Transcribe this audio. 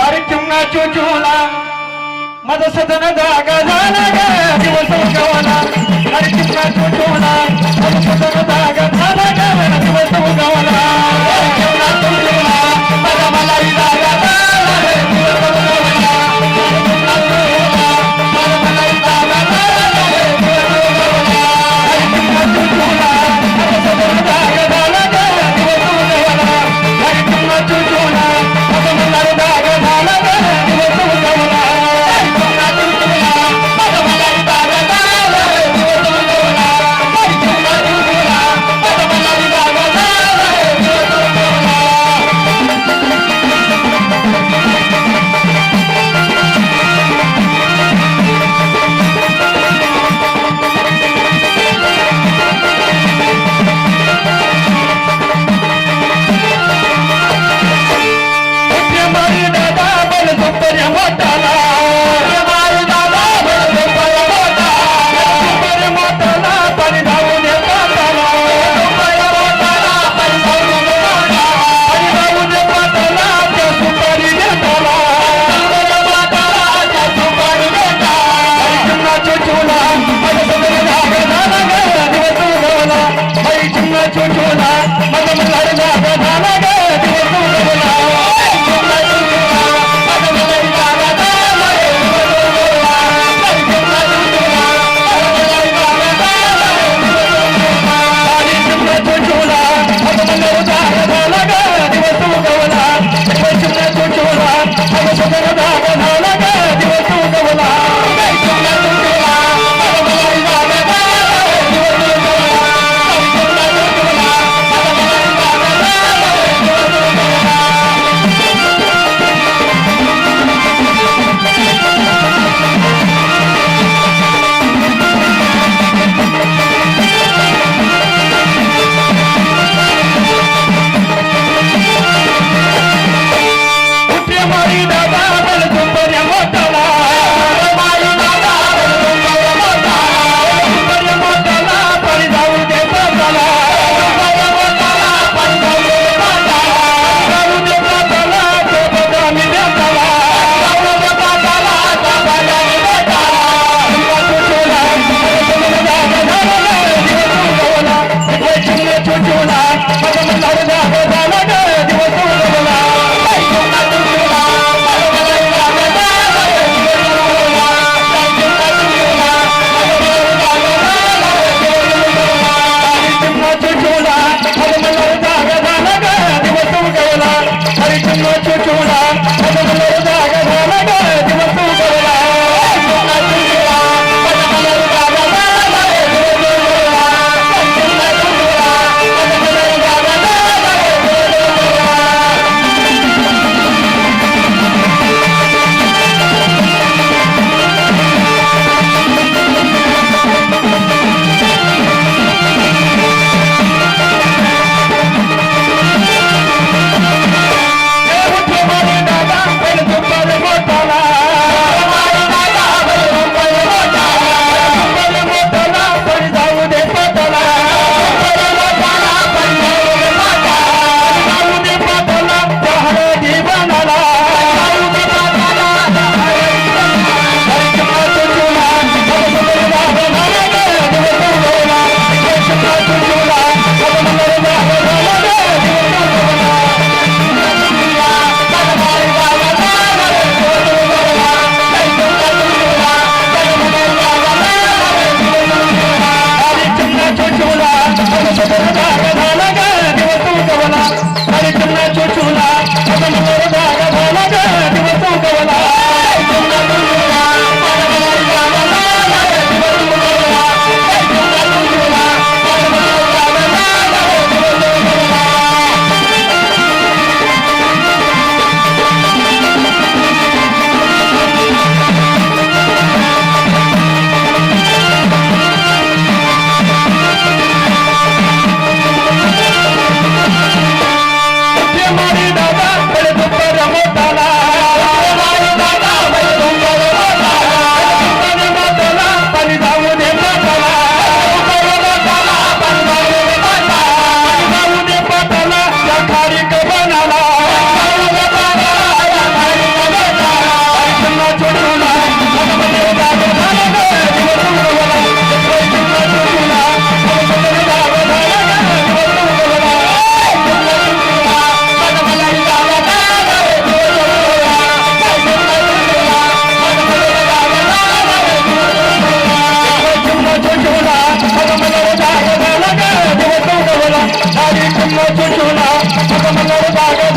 बारीक चुमना चुचुला माझा सदन जागा झाला ग दिवस उगवला. बारीक चुमना चुचुला माझा सदन जागा झाला ग दिवस उगवला. छोड़ा மலர்வாக